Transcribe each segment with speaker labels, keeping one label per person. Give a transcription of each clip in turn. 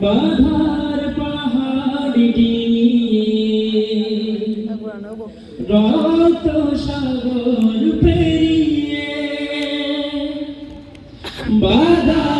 Speaker 1: বাধার পাহাড় রত সাগর পেরিয়ে বাধা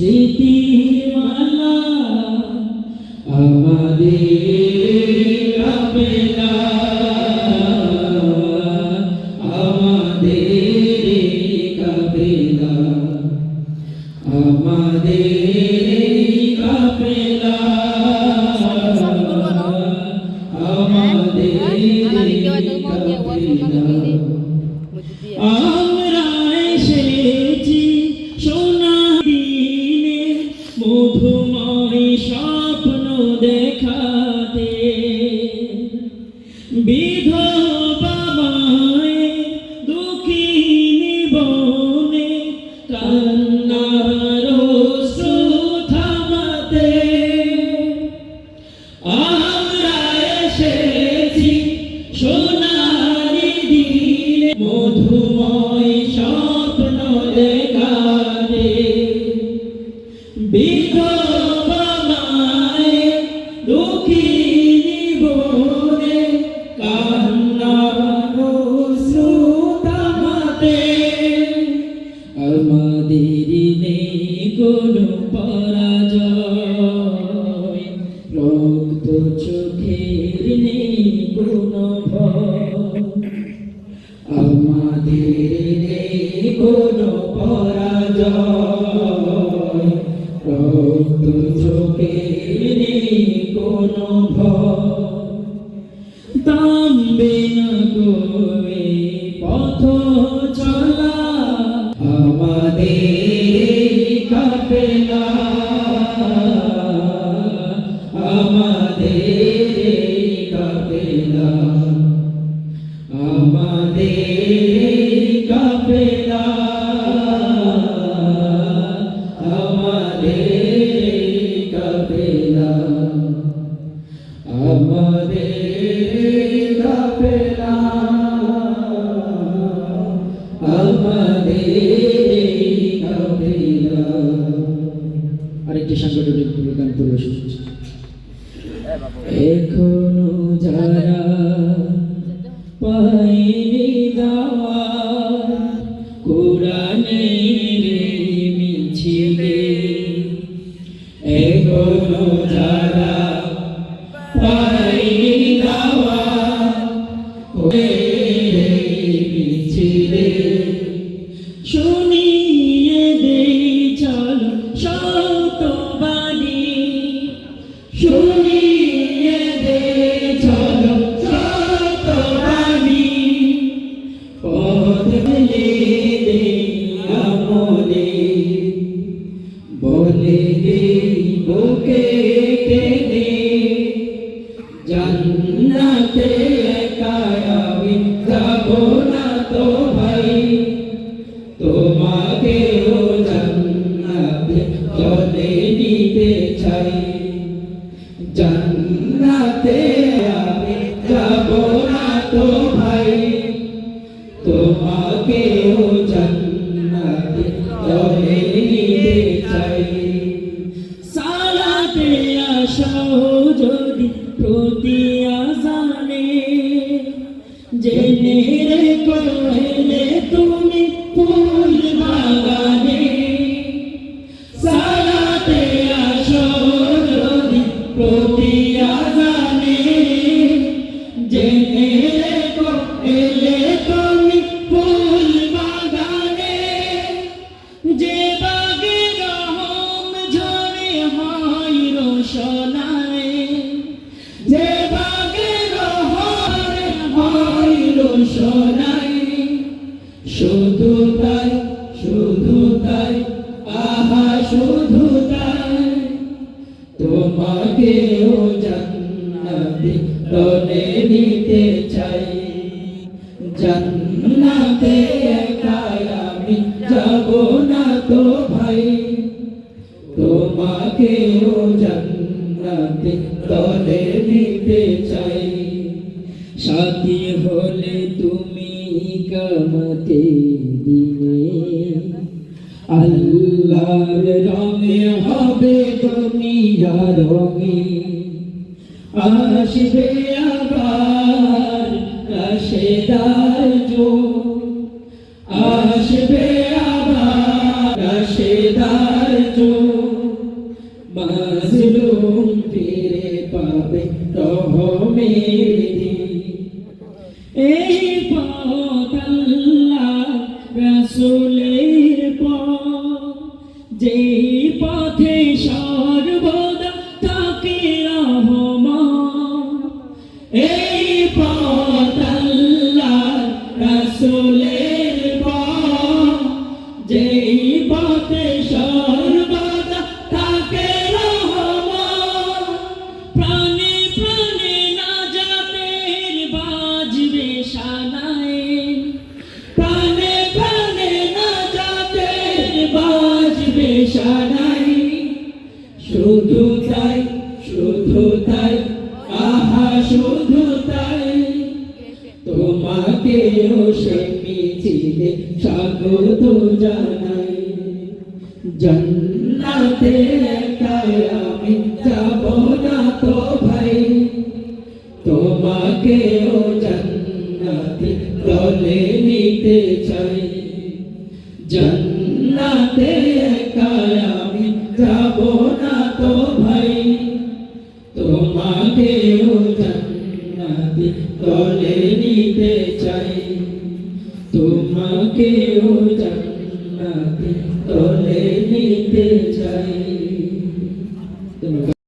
Speaker 1: sleepy no আরেকটি সাংগঠনিক গান পরিবেশন এখনও যারা পাইনি কোরআনে মিছিলে এখনও যারা বলে বুকে কেঁদে জান্নাতে একা আমি যাব না তো ভাই। তোমাকেও জান্নাতে চলে নিতে চাই। প্রতি আজানে জেনে রেখো তুমি ফুল বাগানে। সালাতে আসো প্রতি আজানে জেনে রোশনায় শুধু তাই শুধু তাই আহা শুধু তাই। তোমাকেও জান্নাতে টনে নিতে চাই জান্নাতে তুমি কামতে দিনে আল্লাহর রঙে হবে দুনিয়া রঙে। আসবে আবার কাশেদার জো রাসূলের পথ যেই পথে সর্বদা থাকে রহমান এই পথ আল্লাহ পা পথ যেই বাজবে সানায় শুধু তাই শুধু তাই, আহা, শুধু তাই। তোমাকেও সে মিছিলে জানাই। জন্নাতে একাই আমি যাব না তো ভাই। তোমাকেও জন্নাতে দলে নিতে চাই। জন্নাতে একাই আমি যাব না তো ভাই। তোমাকেও জন্নাতে তলে নিতে চাই। তোমাকেও